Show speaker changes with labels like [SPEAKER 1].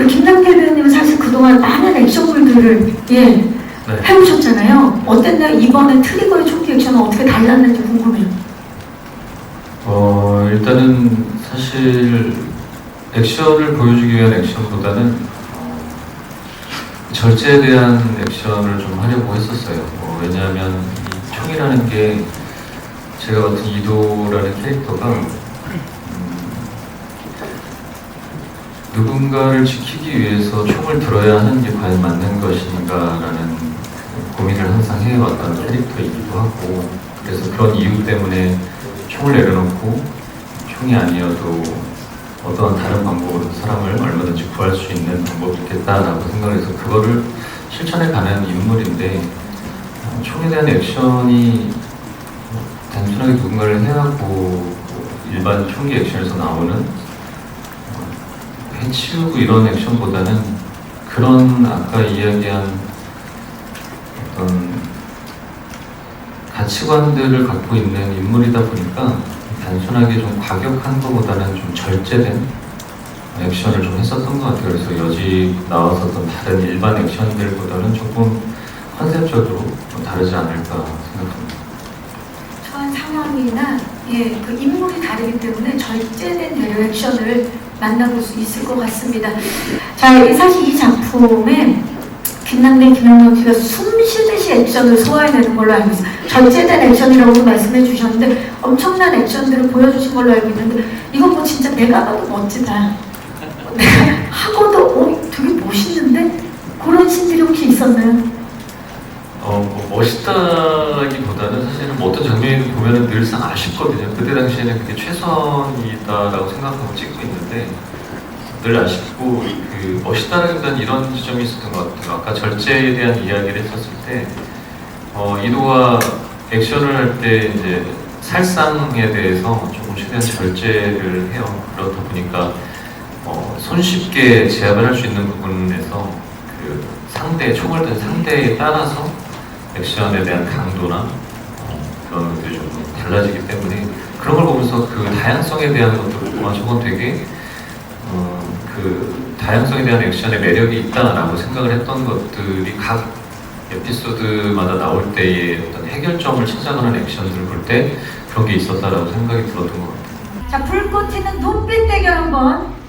[SPEAKER 1] 우리 김남태 배우님은 사실 그동안 많은 액션물들을 예
[SPEAKER 2] 네.
[SPEAKER 1] 해오셨잖아요. 어땠나요? 이번에 트리거의 초기 액션은 어떻게 달랐는지 궁금해요.
[SPEAKER 2] 어, 일단은 사실 액션을 보여주기 위한 액션보다는 어, 절제에 대한 액션을 좀 하려고 했었어요. 어, 왜냐하면 이 총이라는 게 제가 맡은 이도라는 캐릭터가 누군가를 지키기 위해서 총을 들어야 하는 게 과연 맞는 것인가라는 그 고민을 항상 해왔던 캐릭터이기도 하고 그래서 그런 이유 때문에 총을 내려놓고 총이 아니어도 어떠한 다른 방법으로 사람을 얼마든지 구할 수 있는 방법이 있겠다라고 생각해서 그거를 실천해 가는 인물인데 어, 총에 대한 액션이 단순하게 누군가를 해하고 일반 총기 액션에서 나오는 어, 해치우고 이런 액션보다는 그런 아까 이야기한 어떤 가치관들을 갖고 있는 인물이다 보니까 단순하게 좀 과격한 것보다는 좀 절제된 액션을 좀 했었던 것 같아요. 그래서 여지 나왔었던 다른 일반 액션들보다는 조금 컨셉적으로 좀 다르지 않을까 생각합니다.
[SPEAKER 1] 처한 상황이나 예, 그 인물이 다르기 때문에 절제된 대로 액션을 만나볼 수 있을 것 같습니다. 자, 이- 사실 이 작품에 김남래, 김영남 씨가 숨 쉬듯이 액션을 소화해내는 걸로 알고 있어요. 절제된 액션이라고 말씀해 주셨는데 엄청난 액션들을 보여주신 걸로 알고 있는데 이건 뭐 진짜 내가 봐도 멋지다. 내가 하고도 어, 되게 멋있는데 그런 신들이 혹시 있었나요?
[SPEAKER 2] 어, 뭐 멋있다기보다는 사실은 뭐 어떤 장면을 보면은 늘상 아쉽거든요. 그때 당시에는 그게 최선이다라고 생각하고 찍고 있는데 늘 아쉽고 그 멋있다라기보다는 이런 지점이 있었던 것 같아요. 아까 절제에 대한 이야기를 했었을 때 어, 이도가 액션을 할 때 이제 살상에 대해서 조금 최대한 절제를 해요. 그렇다 보니까 어, 손쉽게 제압을 할 수 있는 부분에서 그 상대 총을 든 상대에 따라서 액션에 대한 강도나 어, 그런 것들이 좀 달라지기 때문에 그런 걸 보면서 그 다양성에 대한 것도 보고 아 저건 되게 어, 그 다양성에 대한 액션의 매력이 있다라고 생각을 했던 것들이 각 에피소드마다 나올 때의 어떤 해결점을 찾아가는 액션들을 볼 때 그런 게 있었다라고 생각이 들었던 것 같아요.
[SPEAKER 1] 자, 불꽃 튀는 눈빛 대결 한번.